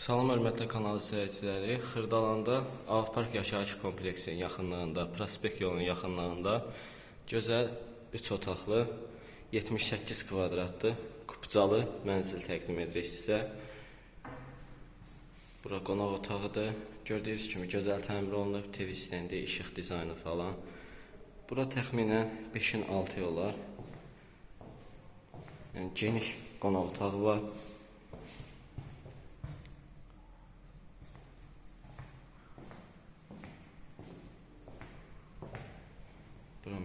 Salam hörmətli kanal izləyiciləri. Xırdalanda Avpark yaşayış kompleksinin yaxınlığında, Prospekt yolunun yaxınlığında gözəl 3 otaqlı 78 kvadratlı kupcalı mənzil təqdim edirik sizə. Bura qonaq otağıdır. Gördüyünüz kimi gözəl təmir olunub, TV stendi, işıq dizaynı falan. Bura təxminən 5-in 6 olar. Yəni geniş qonaq otağı var.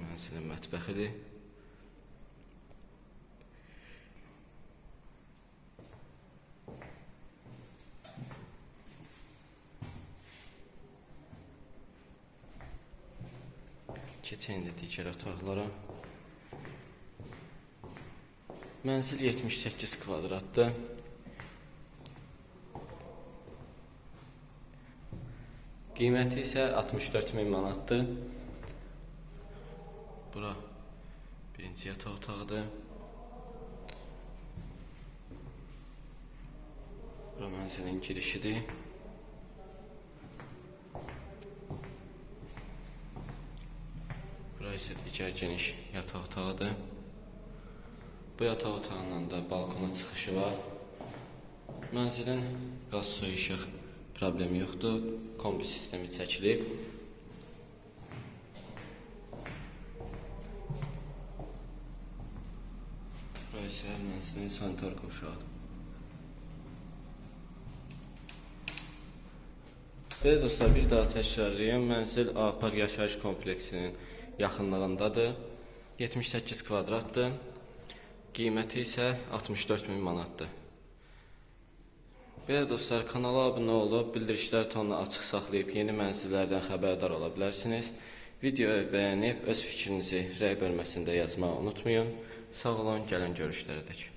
Mənzilin mətbəxidir. Keçən də digər otaqlara. Mənzil 78 kvadratdır. Qiyməti isə 64 min manatdır. Bura birinci yataq otağıdır. Bura mənzilin girişidir. Bura isə digər geniş yataq otağıdır. Bu yataq otağından da balkona çıxışı var. Mənzilin qaz su işıq problemi yoxdur. Kombi sistemi çəkilib. İsə mənzilin sanitar qovşağıdır. Belə dostlar, bir daha təkrarlayım. Mənzil Avpark yaşayış kompleksinin yaxınlığındadır. 78 kvadratdır. Qiyməti isə 64 min manatdır. Belə dostlar, kanala abunə olub, bildirişlər tonunu açıq saxlayıb yeni mənzillərdən xəbərdar ola bilərsiniz. Videoyu bəyənib öz fikrinizi rəy bölməsində yazmağı unutmayın. Sağ olun, gəlin görüşlərədək.